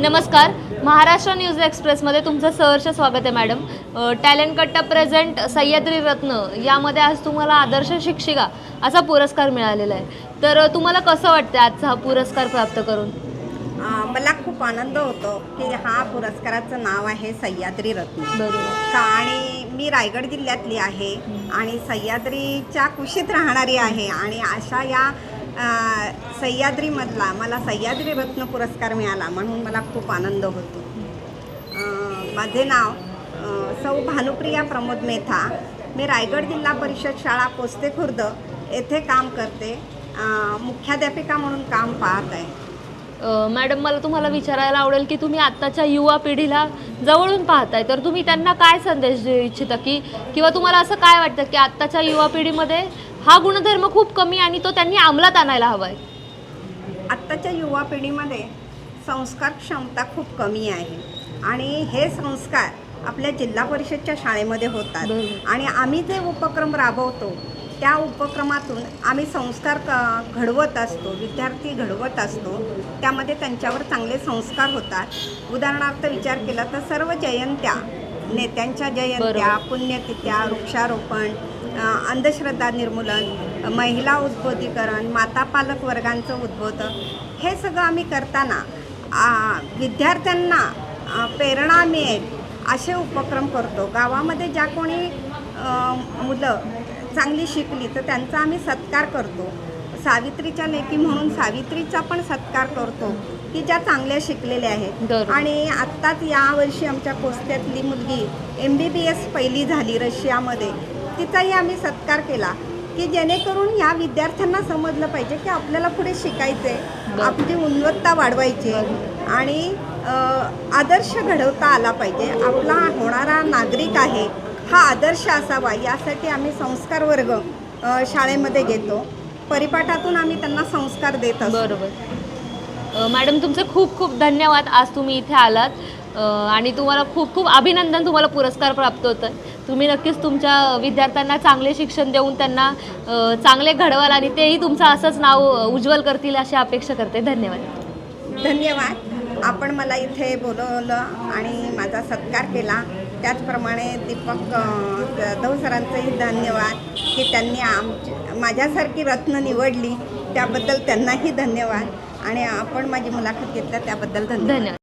नमस्कार. महाराष्ट्र न्यूज एक्सप्रेसमध्ये तुमचं सहर्ष स्वागत आहे madam. Talent Katta present Sahyadri Ratna यामध्ये आज तुम्हाला आदर्श शिक्षिका असा पुरस्कार मिळालेला आहे. तर तुम्हाला कसं वाटतं आजचा हा पुरस्कार प्राप्त करून? मला खूप आनंद होतो की हा पुरस्काराचं नाव आहे सह्याद्री रत्न. बरोबर. का आणि मी रायगड जिल्ह्यातली आहे आणि सह्याद्रीच्या कुशीत राहणारी आहे आणि अशा या सह्याद्रीमधला मला सह्याद्री रत्न पुरस्कार मिळाला म्हणून मला खूप आनंद होतो. माझे नाव सौ भानुप्रिया प्रमोद मेथा. मी रायगड जिल्हा परिषद शाळा पोस्ते खुर्द येथे काम करते. मुख्याध्यापिका म्हणून काम पाहत आहे. मॅडम मला तुम्हाला विचारायला आवडेल की तुम्ही आत्ताच्या युवा पिढीला जवळून पाहताय तर तुम्ही त्यांना काय संदेश देऊ इच्छिता की किंवा तुम्हाला असं काय वाटतं की आत्ताच्या युवा पिढीमध्ये हा गुणधर्म खूप कमी आणि तो त्यांनी अंमलात आणायला हवा आहे आत्ताच्या युवा पिढीमध्ये संस्कार क्षमता खूप कमी आहे आणि हे संस्कार आपल्या जिल्हा परिषदच्या शाळेमध्ये होतात बरोबर. आणि आम्ही जे उपक्रम राबवतो त्या उपक्रमातून आम्ही संस्कार क घडवत असतो विद्यार्थी घडवत असतो त्यामध्ये त्यांच्यावर चांगले संस्कार होतात उदाहरणार्थ विचार केला तर सर्व जयंत्या नेत्यांच्या जयंत्या बरोबर. पुण्यतिथ्या वृक्षारोपण अंधश्रद्धा निर्मूलन महिला उद्बोधीकरण माता पालक वर्गांचं उद्बोधन हे सगळं आम्ही करताना विद्यार्थ्यांना प्रेरणा मिळेल असे उपक्रम करतो. गावामध्ये ज्या कोणी मुलं चांगली शिकली तर त्यांचा आम्ही सत्कार करतो. सावित्रीच्या लेकी म्हणून सावित्रीचा पण सत्कार करतो की ज्या चांगल्या शिकलेल्या आहेत. आणि आत्ताच यावर्षी आमच्या पोस्त्यातली मुलगी एम बी बी एस पहिली झाली रशियामध्ये. तिचाही आम्ही सत्कार केला की जेणेकरून या विद्यार्थ्यांना समजलं पाहिजे की आपल्याला पुढे शिकायचे बरोबर. आपली गुणवत्ता वाढवायची आणि आदर्श घडवता आला पाहिजे. आपला होणारा नागरिक आहे हा आदर्श असावा यासाठी आम्ही संस्कार वर्ग शाळेमध्ये घेतो. परिपाठातून आम्ही त्यांना संस्कार देत बरोबर. मॅडम तुमचे खूप खूप धन्यवाद आज तुम्ही इथे आलात. आणि तुम्हाला खूप खूप अभिनंदन तुम्हाला पुरस्कार प्राप्त होत आहे तुम्ही नक्कीच तुमच्या विद्यार्थ्यांना चांगले शिक्षण देऊन त्यांना चांगले घडवाल आणि तेही तुमचं असंच नाव उज्ज्वल करतील अशी अपेक्षा करते. धन्यवाद. धन्यवाद. आपण मला इथे बोलवलं आणि माझा सत्कार केला. त्याचप्रमाणे दीपक जाधव सरांचंही धन्यवाद की त्यांनी आमची माझ्यासारखी रत्न निवडली. त्याबद्दल त्यांनाही धन्यवाद. आणि आपण माझी मुलाखत घेतल्या त्याबद्दल धन्यवाद.